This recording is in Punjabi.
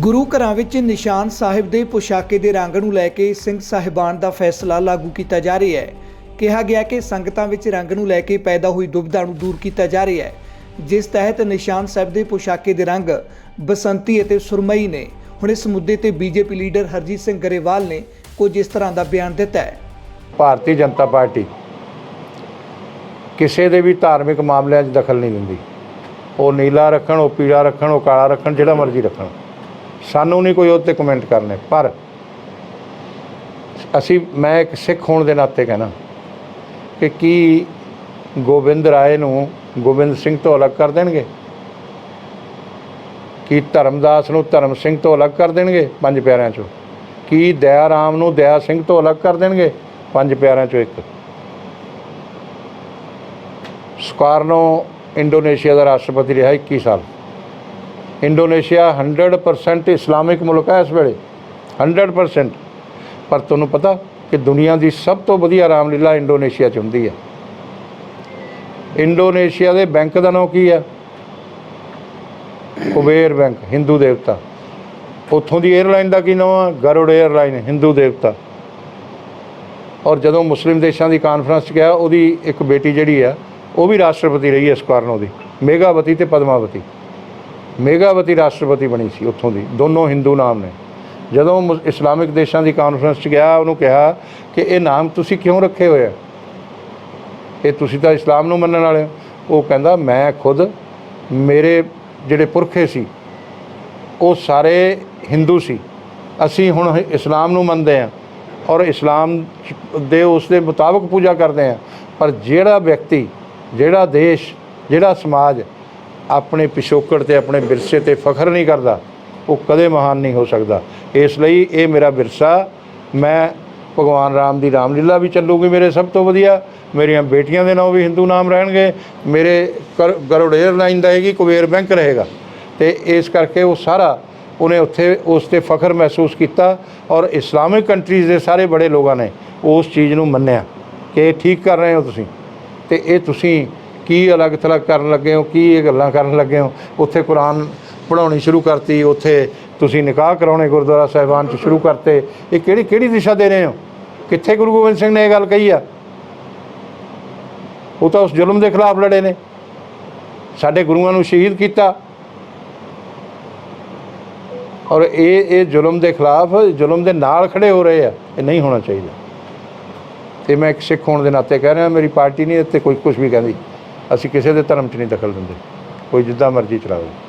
ਗੁਰੂ ਘਰਾਂ ਵਿੱਚ ਨਿਸ਼ਾਨ ਸਾਹਿਬ ਦੇ ਪੁਸ਼ਾਕੇ ਦੇ ਰੰਗ ਨੂੰ ਲੈ ਕੇ ਸਿੰਘ ਸਾਹਿਬਾਨ ਦਾ ਫੈਸਲਾ ਲਾਗੂ ਕੀਤਾ ਜਾ ਰਿਹਾ ਹੈ। ਕਿਹਾ ਗਿਆ ਕਿ ਸੰਗਤਾਂ ਵਿੱਚ ਰੰਗ ਨੂੰ ਲੈ ਕੇ ਪੈਦਾ ਹੋਈ ਦੁਬਧਾ ਨੂੰ ਦੂਰ ਕੀਤਾ ਜਾ ਰਿਹਾ ਹੈ। ਜਿਸ ਤਹਿਤ ਨਿਸ਼ਾਨ ਸਾਹਿਬ ਦੇ ਪੁਸ਼ਾਕੇ ਦੇ ਰੰਗ ਬਸੰਤੀ ਅਤੇ ਸੁਰਮਈ ਨੇ। ਹੁਣ ਇਸ ਮੁੱਦੇ ਤੇ ਬੀਜੇਪੀ ਲੀਡਰ ਹਰਜੀਤ ਸਿੰਘ ਗਰੇਵਾਲ ਨੇ ਕੁਝ ਇਸ ਤਰ੍ਹਾਂ ਦਾ ਬਿਆਨ ਦਿੱਤਾ ਹੈ। ਭਾਰਤੀ ਜਨਤਾ ਪਾਰਟੀ ਕਿਸੇ ਦੇ ਵੀ ਧਾਰਮਿਕ ਮਾਮਲਿਆਂ 'ਚ ਦਖਲ ਨਹੀਂ ਦਿੰਦੀ। ਉਹ ਨੀਲਾ ਰੱਖਣ, ਉਹ ਪੀਲਾ ਰੱਖਣ, ਉਹ ਕਾਲਾ ਰੱਖਣ, ਜਿਹੜਾ ਮਰਜ਼ੀ ਰੱਖਣ। ਸਾਨੂੰ ਨਹੀਂ ਕੋਈ ਉਹਦੇ ਤੇ ਕਮੈਂਟ ਕਰਨੇ, ਪਰ ਅਸੀਂ, ਮੈਂ ਇੱਕ ਸਿੱਖ ਹੋਣ ਦੇ ਨਾਤੇ ਕਹਿਣਾ ਕਿ ਕੀ ਗੋਬਿੰਦ ਰਾਏ ਨੂੰ ਗੋਬਿੰਦ ਸਿੰਘ ਤੋਂ ਅਲੱਗ ਕਰ ਦੇਣਗੇ? ਕੀ ਧਰਮਦਾਸ ਨੂੰ ਧਰਮ ਸਿੰਘ ਤੋਂ ਅਲੱਗ ਕਰ ਦੇਣਗੇ ਪੰਜ ਪਿਆਰਿਆਂ ਚੋਂ? ਕੀ ਦਇਆ ਰਾਮ ਨੂੰ ਦਇਆ ਸਿੰਘ ਤੋਂ ਅਲੱਗ ਕਰ ਦੇਣਗੇ ਪੰਜ ਪਿਆਰਿਆਂ ਚੋਂ ਇੱਕ? ਸਕਾਰਨੋ ਇੰਡੋਨੇਸ਼ੀਆ ਦਾ ਰਾਸ਼ਟਰਪਤੀ ਰਿਹਾ 21 ਸਾਲ। ਇੰਡੋਨੇਸ਼ੀਆ 100% ਇਸਲਾਮਿਕ ਮੁਲਕ ਹੈ ਇਸ ਵੇਲੇ 100% ਪਰ ਤੁਹਾਨੂੰ ਪਤਾ ਕਿ ਦੁਨੀਆ ਦੀ ਸਭ ਤੋਂ ਵਧੀਆ ਰਾਮਲੀਲਾ ਇੰਡੋਨੇਸ਼ੀਆ 'ਚ ਹੁੰਦੀ ਹੈ। ਇੰਡੋਨੇਸ਼ੀਆ ਦੇ ਬੈਂਕ ਦਾ ਨਾਮ ਕੀ ਹੈ? ਕੁਬੇਰ ਬੈਂਕ, ਹਿੰਦੂ ਦੇਵਤਾ। ਉੱਥੋਂ ਦੀ 에ਅਰਲਾਈਨ ਦਾ ਕੀ ਨਾਮ ਹੈ ਗਰੁੜ 에ਅਰਲਾਈਨ ਹਿੰਦੂ ਦੇਵਤਾ। ਔਰ ਜਦੋਂ ਮੁਸਲਿਮ ਦੇਸ਼ਾਂ ਦੀ ਕਾਨਫਰੰਸ 'ਚ ਗਿਆ, ਉਹਦੀ ਇੱਕ ਬੇਟੀ ਜਿਹੜੀ ਆ, ਉਹ ਵੀ ਰਾਸ਼ਟਰਪਤੀ ਰਹੀ ਹੈ ਇਸ ਕਾਰਨ ਉਹਦੀ ਮੇਗਾਵਤੀ ਤੇ ਪਦਮਾਵਤੀ। ਮੇਗਾਵਤੀ ਰਾਸ਼ਟਰਪਤੀ ਬਣੀ ਸੀ ਉੱਥੋਂ ਦੀ, ਦੋਨੋਂ ਹਿੰਦੂ ਨਾਮ ਨੇ। ਜਦੋਂ ਮੁਸ- ਇਸਲਾਮਿਕ ਦੇਸ਼ਾਂ ਦੀ ਕਾਨਫਰੰਸ 'ਚ ਗਿਆ, ਉਹਨੂੰ ਕਿਹਾ ਕਿ ਇਹ ਨਾਮ ਤੁਸੀਂ ਕਿਉਂ ਰੱਖੇ ਹੋਏ ਆ? ਇਹ ਤੁਸੀਂ ਤਾਂ ਇਸਲਾਮ ਨੂੰ ਮੰਨਣ ਵਾਲੇ ਹੋ। ਉਹ ਕਹਿੰਦਾ, ਮੈਂ ਖੁਦ ਮੇਰੇ ਜਿਹੜੇ ਪੁਰਖੇ ਸੀ, ਉਹ ਸਾਰੇ ਹਿੰਦੂ ਸੀ। ਅਸੀਂ ਹੁਣ ਇਸਲਾਮ ਨੂੰ ਮੰਨਦੇ ਹਾਂ ਔਰ ਇਸਲਾਮ ਦੇ ਉਸ ਦੇ ਮੁਤਾਬਕ ਪੂਜਾ ਕਰਦੇ ਹਾਂ। ਪਰ ਜਿਹੜਾ ਵਿਅਕਤੀ, ਜਿਹੜਾ ਦੇਸ਼, ਜਿਹੜਾ ਸਮਾਜ ਆਪਣੇ ਪਿਛੋਕੜ ਤੇ, ਆਪਣੇ ਵਿਰਸੇ ਤੇ ਫਖਰ ਨਹੀਂ ਕਰਦਾ, ਉਹ ਕਦੇ ਮਹਾਨ ਨਹੀਂ ਹੋ ਸਕਦਾ। ਇਸ ਲਈ ਇਹ ਮੇਰਾ ਵਿਰਸਾ, ਮੈਂ ਭਗਵਾਨ ਰਾਮ ਦੀ ਰਾਮਲੀਲਾ ਵੀ ਚੱਲੂਗੀ ਮੇਰੇ ਸਭ ਤੋਂ ਵਧੀਆ, ਮੇਰੀਆਂ ਬੇਟੀਆਂ ਦੇ ਨਾਮ ਵੀ ਹਿੰਦੂ ਨਾਮ ਰਹਿਣਗੇ, ਮੇਰੇ ਕਰ- ਗਰੁੜ 에ਅਰਲਾਈਨ ਦਾ ਹੈਗੀ ਕੁਬੇਰ ਬੈਂਕ ਰਹੇਗਾ। ਤੇ ਇਸ ਕਰਕੇ ਉਹ ਸਾਰਾ ਉਹਨੇ ਉੱਥੇ, ਉਸ ਤੇ ਫਖਰ ਮਹਿਸੂਸ ਕੀਤਾ ਔਰ ਇਸਲਾਮਿਕ ਕੰਟਰੀਜ਼ ਦੇ ਸਾਰੇ ਬੜੇ ਲੋਕਾਂ ਨੇ ਉਸ ਚੀਜ਼ ਨੂੰ ਮੰਨਿਆ ਕਿ ਇਹ ਠੀਕ ਕਰ ਰਹੇ ਹੋ ਤੁਸੀਂ। ਤੇ ਇਹ ਤੁਸੀਂ ਕੀ ਅਲੱਗ ਥਲੱਗ ਕਰਨ ਲੱਗੇ ਹੋ, ਕੀ ਇਹ ਗੱਲਾਂ ਕਰਨ ਲੱਗੇ ਹੋ? ਉੱਥੇ ਕੁਰਾਨ ਪੜਾਉਣੀ ਸ਼ੁਰੂ ਕਰਤੀ, ਉੱਥੇ ਤੁਸੀਂ ਨਿਕਾਹ ਕਰਾਉਣੇ ਗੁਰਦੁਆਰਾ ਸਾਹਿਬਾਨ ਚ ਸ਼ੁਰੂ ਕਰਤੇ। ਇਹ ਕਿਹੜੀ ਕਿਹੜੀ ਦਿਸ਼ਾ ਦੇ ਰਹੇ ਹੋ? ਕਿੱਥੇ ਗੁਰੂ ਗੋਬਿੰਦ ਸਿੰਘ ਨੇ ਇਹ ਗੱਲ ਕਹੀ ਆ? ਉਹ ਤਾਂ ਉਸ ਜ਼ੁਲਮ ਦੇ ਖਿਲਾਫ ਲੜੇ ਨੇ। ਸਾਡੇ ਗੁਰੂਆਂ ਨੂੰ ਸ਼ਹੀਦ ਕੀਤਾ। ਔਰ ਇਹ ਇਹ ਜ਼ੁਲਮ ਦੇ ਖਿਲਾਫ, ਜ਼ੁਲਮ ਦੇ ਨਾਲ ਖੜੇ ਹੋ ਰਹੇ ਆ, ਇਹ ਨਹੀਂ ਹੋਣਾ ਚਾਹੀਦਾ। ਤੇ ਮੈਂ ਇੱਕ ਸਿੱਖ ਹੋਣ ਦੇ ਨਾਤੇ ਕਹਿ ਰਿਹਾ, ਮੇਰੀ ਪਾਰਟੀ ਨਹੀਂ ਇੱਥੇ ਕੋਈ ਕੁਝ ਵੀ ਕਹਿੰਦੀ। ਅਸੀਂ ਕਿਸੇ ਦੇ ਧਰਮ 'ਚ ਨਹੀਂ ਦਖਲ ਦਿੰਦੇ। ਕੋਈ ਜਿੱਦਾਂ ਮਰਜ਼ੀ ਚਲਾਵੇ